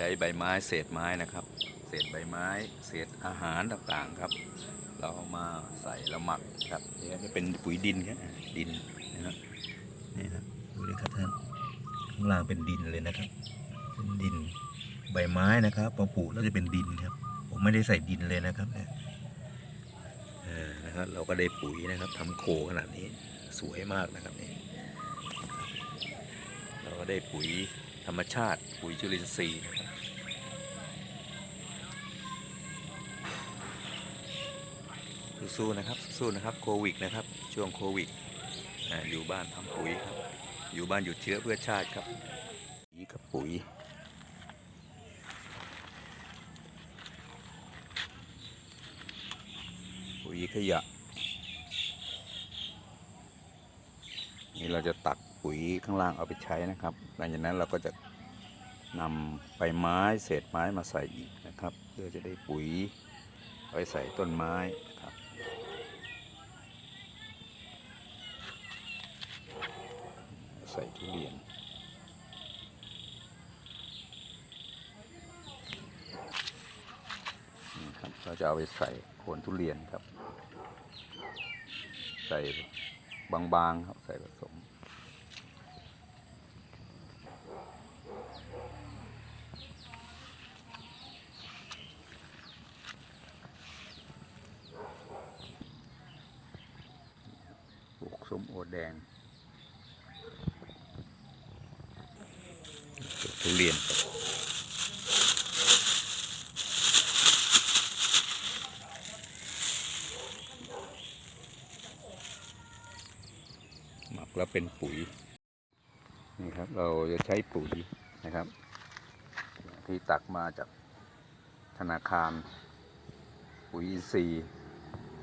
ใช้ใบไม้เศษไม้นะครับ เศษใบไม้ เศษอาหารต่างๆครับ เราเอามาใส่แล้วหมักครับนี่จะเป็นปุ๋ยดินครับดินนะครับนี่ครับดูเลยครับท่านข้างล่างเป็นดินเลยนะครับเป็นดินใบไม้นะครับพอปลูกแล้วจะเป็นดินครับ ผมไม่ได้ใส่ดินเลยนะครับเนี่ยนะครับเราก็ได้ปุ๋ยนะครับทำโคขนาดนี้สวยมากนะครับนี่เราก็ได้ปุ๋ยธรรมชาติปุ๋ยจุลินทรีย์นะครับ สู้ๆนะครับสู้นะครับโควิดนะครับ ช่วงโควิดอยู่บ้านทำปุ๋ยครับ อยู่บ้านหยุดเชื้อเพื่อชาติครับปุ๋ยกับปุ๋ยปุ๋ยขยะ นี่เราจะตักปุ๋ยข้างล่างเอาไปใช้นะครับ หลังจากนั้นเราก็จะนำใบไม้เศษไม้มาใส่อีกนะครับ เพื่อจะได้ปุ๋ยเอาไปใส่ต้นไม้นะครับ ใส่ทุเรียน นี่ครับเราจะเอาไปใส่โคนทุเรียนครับ ใส่บางๆครับ ใส่ผสมปลูกส้มโอแดงปลูก ทุเรียนหมักแล้วเป็นปุ๋ยนี่ครับ เราจะใช้ปุ๋ยนะครับ ที่ตักมาจากธนาคาร ปุ๋ยอินทรีย์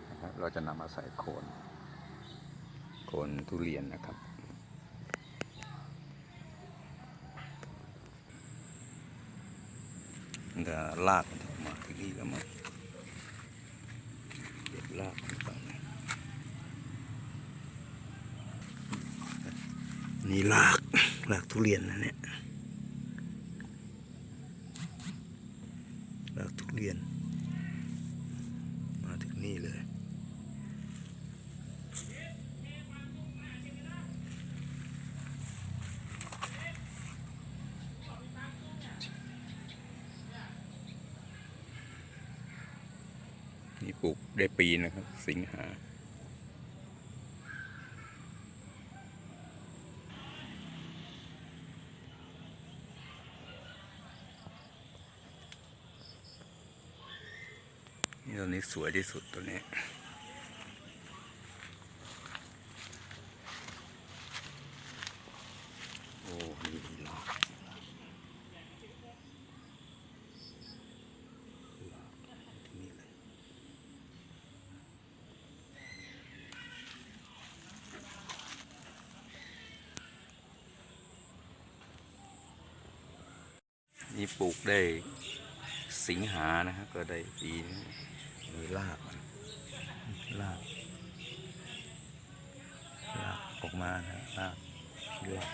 นะครับ เราจะนำมาใส่โคน โคนทุเรียนนะครับ ก็ลากมันออกมาทีนี้แล้วมาเก็บลากมันไปนี่ลากลากทุเรียนนะเนี่ยลากทุเรียน มาถึงนี่เลย นี่ปลูกได้ปีนะครับ สิงหา นี่ตัวนี้สวยที่สุดตัวนี้ โอ้ นี่ลากลากที่นี่เลย นี่ปลูกได้สิงหานะครับก็ได้ปีนี้มีรากมันรากรากออกมานะรากราก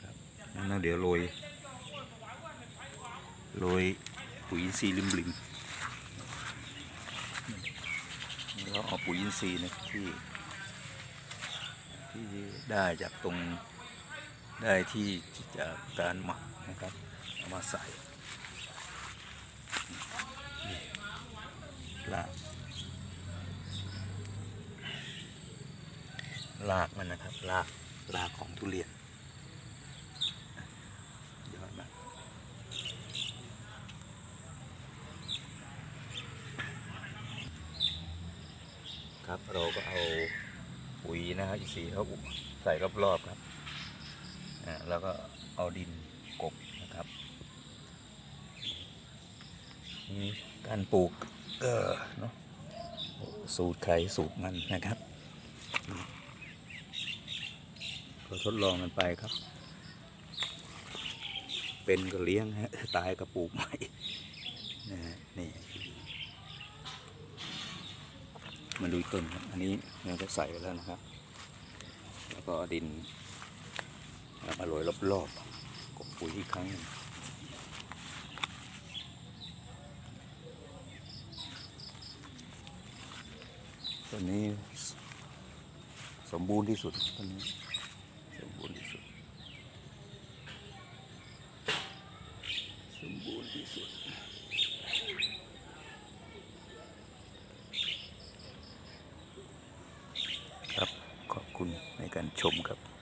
ครับนั่นเดี๋ยวโรยโรยปุ๋ยอินทรีย์ริมริมแล้วเอาปุ๋ยอินทรีย์นะที่ที่ได้จากตรง ได้ที่จากการหมักนะครับเอามาใส่ลากลากมันนะครับลากลากของทุเรียนยอดมากครับเราก็เอาปุ๋ยนะครับอีสีเขาใส่รอบๆครับ อ่าแล้วก็เอาดินกบนะครับนี่การปลูกเออเนาะสูตรใครสูตรมันนะครับก็ทดลองกันไปครับ เป็นก็เลี้ยงฮะตายก็ปลูกใหม่นะฮะนี่มาดูต้นอันนี้เราจะใส่ไปแล้วนะครับ แล้วก็เอาดินน้ำอร่อยรอบๆกบปุ๋ยอีกครั้งหนึ่งต้นนี้สสมบูรณ์ที่สุดต้นนี้สมบูรณ์ที่สุด สมบูรณ์ที่สุดครับขอบคุณในการชมครับ